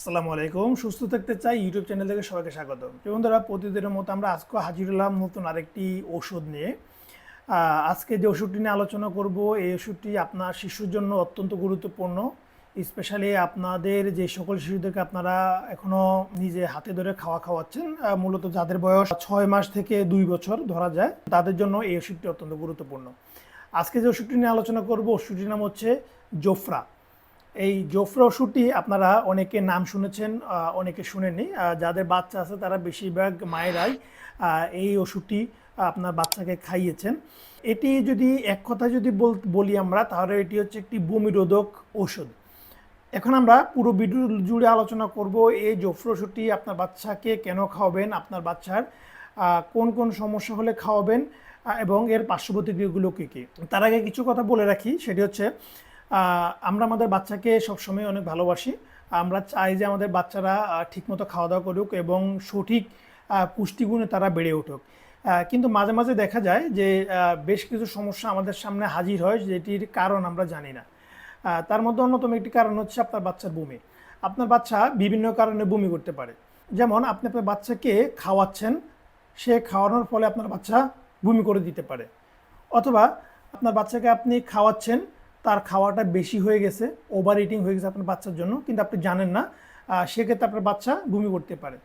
আসসালামু আলাইকুম। সুস্থ থাকতে চাই ইউটিউব চ্যানেল থেকে সবাইকে স্বাগত বন্ধুরা, প্রতিদিনের মতো আমরা আজকে হাজির হলাম নতুন আরেকটি ওষুধ নিয়ে। আজকে যে ওষুধটি নিয়ে আলোচনা করব, এই ওষুধটি আপনার শিশুর জন্য অত্যন্ত গুরুত্বপূর্ণ। স্পেশালি আপনাদের যে সকল শিশুদেরকে আপনারা এখনও নিজে হাতে ধরে খাওয়া খাওয়াচ্ছেন মূলত যাদের বয়স ছয় মাস থেকে দুই বছর ধরা যায়, তাদের জন্য এই ওষুধটি অত্যন্ত গুরুত্বপূর্ণ। আজকে যে ওষুধটি নিয়ে আলোচনা করব, ওষুধটির নাম হচ্ছে জোফরা। এই জোফরা ওষুধটি আপনারা অনেকে নাম শুনেছেন অনেকে শুনেননি। আহ, যাদের বাচ্চা আছে তারা বেশিরভাগ মায়েরাই এই ওষুধটি আপনার বাচ্চাকে খাইয়েছেন। এটি যদি এক কথা যদি বল- আমরা তাহলে এটি হচ্ছে একটি বমিরোধক ওষুধ। এখন আমরা পুরো ভিডিও জুড়ে আলোচনা করব এই জোফরা ওষুধটি আপনার বাচ্চাকে কেন খাওয়াবেন আপনার বাচ্চার কোন কোন সমস্যা হলে খাওয়াবেন এবং এর পার্শ্ব প্রতিক্রিয়াগুলো কী কী। তার আগে কিছু কথা বলে রাখি সেটি হচ্ছে আমরা আমাদের বাচ্চাকে সবসময় অনেক ভালোবাসি। আমরা চাই যে আমাদের বাচ্চারা ঠিকমতো খাওয়া দাওয়া করুক এবং সঠিক পুষ্টিগুণে তারা বেড়ে উঠুক। কিন্তু মাঝে মাঝে দেখা যায় যে বেশ কিছু সমস্যা আমাদের সামনে হাজির হয় যেটির কারণ আমরা জানি না। তার মধ্যে অন্যতম একটি কারণ হচ্ছে আপনার বাচ্চার বমি। আপনার বাচ্চা বিভিন্ন কারণে বমি করতে পারে। যেমন আপনি আপনার বাচ্চাকে খাওয়াচ্ছেন, সে খাওয়ানোর ফলে আপনার বাচ্চা বমি করে দিতে পারে। অথবা আপনার বাচ্চাকে আপনি খাওয়াচ্ছেন তার খাওয়াটা বেশি হয়ে গেছে ওভার ইটিং হয়ে গেছে আপনার বাচ্চার জন্য, কিন্তু আপনি জানেন না সেক্ষেত্রে আপনার বাচ্চা বমি করতে পারে।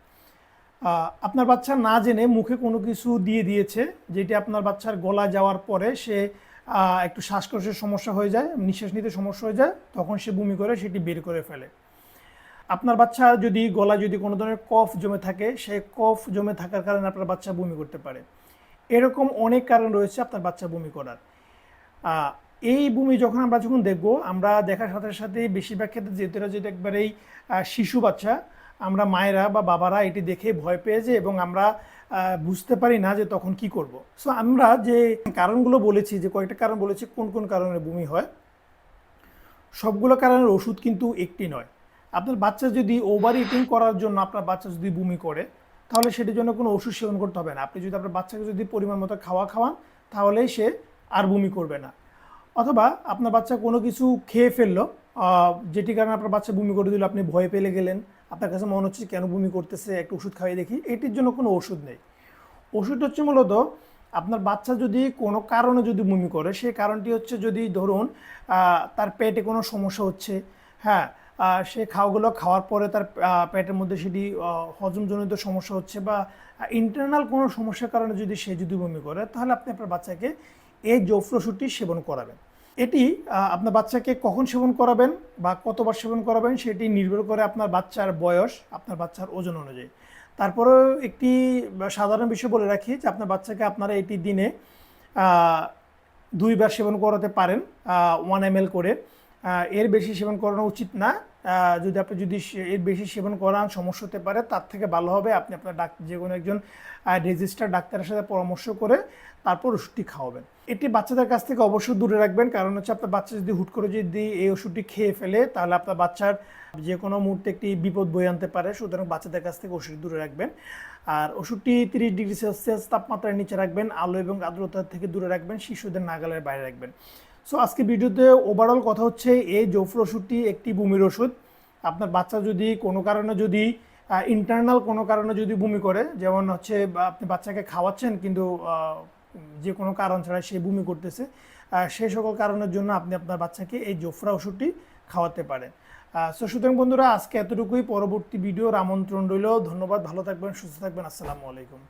আপনার বাচ্চা না জেনে মুখে কোনো কিছু দিয়ে দিয়েছে, যেটি আপনার বাচ্চার গলা যাওয়ার পরে সে একটু শ্বাসকষ্টের সমস্যা হয়ে যায়, নিঃশ্বাস নিতে সমস্যা হয়ে যায়, তখন সে বমি করে, সেটি বের করে ফেলে। আপনার বাচ্চা যদি গলা যদি কোনো ধরনের কফ জমে থাকে সেই কফ জমে থাকার কারণে আপনার বাচ্চা বমি করতে পারে। এরকম অনেক কারণ রয়েছে আপনার বাচ্চা বমি করার। এই বমি যখন আমরা যখন দেখব, আমরা দেখার সাথে সাথে বেশিরভাগ ক্ষেত্রে এরা যেটা একবারেই শিশু বাচ্চা, আমরা মায়েরা বা বাবারা এটি দেখে ভয় পেয়েছে এবং আমরা বুঝতে পারি না যে তখন কি করব। সো আমরা যে কারণগুলো বলেছি, যে কয়েকটা কারণ বলেছি, কোন কোন কারণে বমি হয়, সবগুলো কারণের ওষুধ কিন্তু একটি নয়। আপনার বাচ্চা যদি ওভার ইটিং করার জন্য আপনার বাচ্চা যদি বমি করে, তাহলে সেটির জন্য কোনো ওষুধ সেবন করতে হবে না। আপনি যদি আপনার বাচ্চাকে যদি পরিমাণ মতো খাওয়া খাওয়ান তাহলেই সে আর বমি করবে না। অথবা আপনার বাচ্চা কোনো কিছু খেয়ে ফেলল যেটি কারণে আপনার বাচ্চা বমি করে দিল, আপনি ভয় পেলে গেলেন, আপনার কাছে মনে হচ্ছে কেন বমি করতেছে, একটু ওষুধ খাইয়ে দেখি, এটির জন্য কোনো ওষুধ নেই। ওষুধ হচ্ছে মূলত আপনার বাচ্চা যদি কোনো কারণে যদি বমি করে সেই কারণটি হচ্ছে যদি ধরুন তার পেটে কোনো সমস্যা হচ্ছে হ্যাঁ সে খাওয়াগুলো খাওয়ার পরে তার পেটের মধ্যে সেটি হজমজনিত সমস্যা হচ্ছে বা ইন্টারনাল কোনো সমস্যার কারণে যদি সে যদি বমি করে, তাহলে আপনি আপনার বাচ্চাকে এই জৌফ্র ওষুধটি সেবন করাবেন। এটি আপনার বাচ্চাকে কখন সেবন করাবেন বা কতবার সেবন করাবেন সেটি নির্ভর করে আপনার বাচ্চার বয়স, আপনার বাচ্চার ওজন অনুযায়ী। তারপরেও একটি সাধারণ বিষয় বলে রাখি যে আপনার বাচ্চাকে আপনারা এটি দিনে দুইবার সেবন করাতে পারেন ওয়ান এম করে। এর বেশি সেবন করানো উচিত না। যদি আপনি যদি এর বেশি সেবন করান, সমস্যা হতে পারে, তার থেকে ভালো হবে আপনি আপনার ডাক যে কোনো একজন রেজিস্টার ডাক্তারের সাথে পরামর্শ করে তারপর ওষুধটি খাওয়াবেন। এটি বাচ্চাদের কাছ থেকে অবশ্যই দূরে রাখবেন, কারণ হচ্ছে আপনার বাচ্চা যদি হুট করে যদি এই ওষুধটি খেয়ে ফেলে, তাহলে আপনার বাচ্চার যে কোনো মুহূর্তে একটি বিপদ বয়ে আনতে পারে, সুতরাং বাচ্চাদের কাছ থেকে ওষুধ দূরে রাখবেন। আর ওষুধটি তিরিশ ডিগ্রি সেলসিয়াস তাপমাত্রার নিচে রাখবেন, আলো এবং আর্দ্রতা থেকে দূরে রাখবেন, শিশুদের নাগালের বাইরে রাখবেন। সো আজকে ভিডিওতে ওভারঅল কথা হচ্ছে এই জৌফর ওষুধটি একটি বমির ওষুধ। আপনার বাচ্চা যদি কোনো কারণে যদি ইন্টারনাল কোনো কারণে যদি বমি করে, যেমন হচ্ছে আপনি বাচ্চাকে খাওয়াচ্ছেন কিন্তু যে কোনো কারণ ছাড়া সে বমি করতেছে সেই সকল কারণের জন্য আপনি আপনার বাচ্চাকে এই জোফরা ওষুধটি খাওয়াতে পারেন। সো সুতরাং বন্ধুরা, আজকে এতটুকুই। পরবর্তী ভিডিওর আমন্ত্রণ রইল। ধন্যবাদ। ভালো থাকবেন, সুস্থ থাকবেন। আসসালামু আলাইকুম।